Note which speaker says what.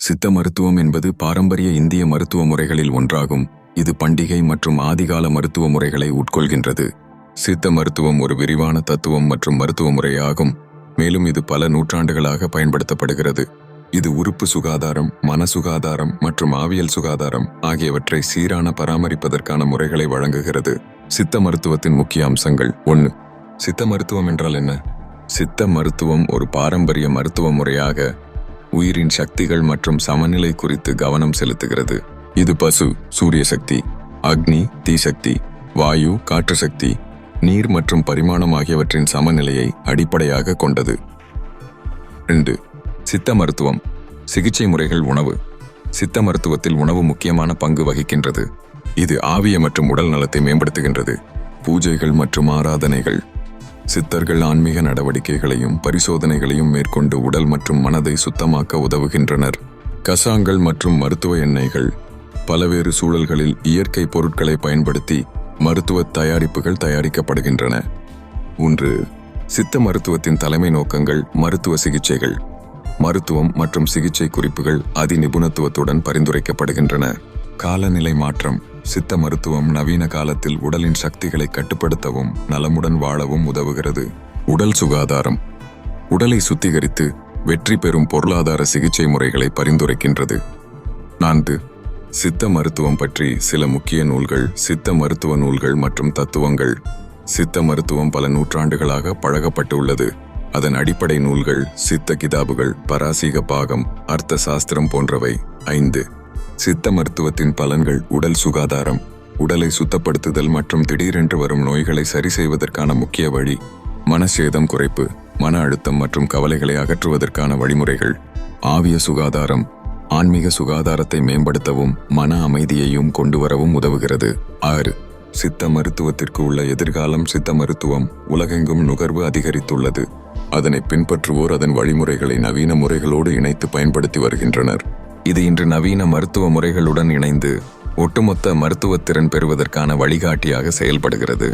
Speaker 1: சித்த மருத்துவம் என்பது பாரம்பரிய இந்திய மருத்துவ முறைகளில் ஒன்றாகும். இது பண்டிகை மற்றும் ஆதிகால மருத்துவ முறைகளை உட்கொள்கின்றது. சித்த மருத்துவம் ஒரு விரிவான தத்துவம் மற்றும் மருத்துவ முறையாகும் மேலும் இது பல நூற்றாண்டுகளாக பயன்படுத்தப்படுகிறது. இது உறுப்பு சுகாதாரம் மன சுகாதாரம் மற்றும் ஆவியல் சுகாதாரம் ஆகியவற்றை சீரான பராமரிப்பதற்கான முறைகளை வழங்குகிறது. சித்த மருத்துவத்தின் முக்கிய அம்சங்கள் ஒன்று. சித்த மருத்துவம் என்றால் என்ன? சித்த மருத்துவம் ஒரு பாரம்பரிய மருத்துவ முறையாக உயிரின் சக்திகள் மற்றும் சமநிலை குறித்து கவனம் செலுத்துகிறது. இது பசு சூரிய சக்தி அக்னி தீசக்தி வாயு காற்று சக்தி நீர் மற்றும் பரிமாணம் ஆகியவற்றின் சமநிலையை அடிப்படையாக கொண்டது. ரெண்டு சித்த மருத்துவம் சிகிச்சை முறைகள் உணவு. சித்த மருத்துவத்தில் உணவு முக்கியமான பங்கு வகிக்கின்றது. இது ஆவிய மற்றும் உடல் நலத்தை மேம்படுத்துகின்றது. பூஜைகள் மற்றும் ஆராதனைகள். சித்தர்கள் ஆன்மீக நடவடிக்கைகளையும் பரிசோதனைகளையும் மேற்கொண்டு உடல் மற்றும் மனதை சுத்தமாக்க உதவுகின்றனர். கசாங்கள் மற்றும் மருத்துவ எண்ணெய்கள் பலவேறு சூழல்களில் இயற்கை பொருட்களை பயன்படுத்தி மருத்துவ தயாரிப்புகள் தயாரிக்கப்படுகின்றன. ஒன்று சித்த மருத்துவத்தின் தலைமை நோக்கங்கள் மருத்துவ சிகிச்சைகள். மருத்துவம் மற்றும் சிகிச்சை குறிப்புகள் அதிநிபுணத்துவத்துடன் பரிந்துரைக்கப்படுகின்றன. காலநிலை மாற்றம் சித்த மருத்துவம் நவீன காலத்தில் உடலின் சக்திகளை கட்டுப்படுத்தவும் நலமுடன் வாழவும் உதவுகிறது. உடல் சுகாதாரம். உடலை சுத்திகரித்து வெற்றி பெறும் பொருளாதார சிகிச்சை முறைகளை பரிந்துரைக்கின்றது. நான்கு சித்த மருத்துவம் பற்றி சில முக்கிய நூல்கள் சித்த மருத்துவ நூல்கள் மற்றும் தத்துவங்கள். சித்த மருத்துவம் பல நூற்றாண்டுகளாக பழகப்பட்டுள்ளது. அதன் அடிப்படை நூல்கள் சித்த கிதாபுகள் பராசீக பாகம் அர்த்த சாஸ்திரம் போன்றவை. ஐந்து சித்த மருத்துவத்தின் பலன்கள் உடல் சுகாதாரம் உடலை சுத்தப்படுத்துதல் மற்றும் திடீரென்று வரும் நோய்களை சரி செய்வதற்கான முக்கிய வழி மனசேதம் குறைப்பு மன அழுத்தம் மற்றும் கவலைகளை அகற்றுவதற்கான வழிமுறைகள் ஆவிய சுகாதாரம் ஆன்மீக சுகாதாரத்தை மேம்படுத்தவும் மன அமைதியையும் கொண்டு வரவும் உதவுகிறது. ஆறு சித்த மருத்துவத்திற்கு உள்ள எதிர்காலம் சித்த மருத்துவம் உலகெங்கும் நுகர்வு அதிகரித்துள்ளது. அதனை பின்பற்றுவோர் அதன் வழிமுறைகளை நவீன முறைகளோடு இணைத்து பயன்படுத்தி வருகின்றனர். இது இன்று நவீன மருத்துவ முறைகளுடன் இணைந்து ஒட்டுமொத்த மருத்துவ திறன் பெறுவதற்கான வழிகாட்டியாக செயல்படுகிறது.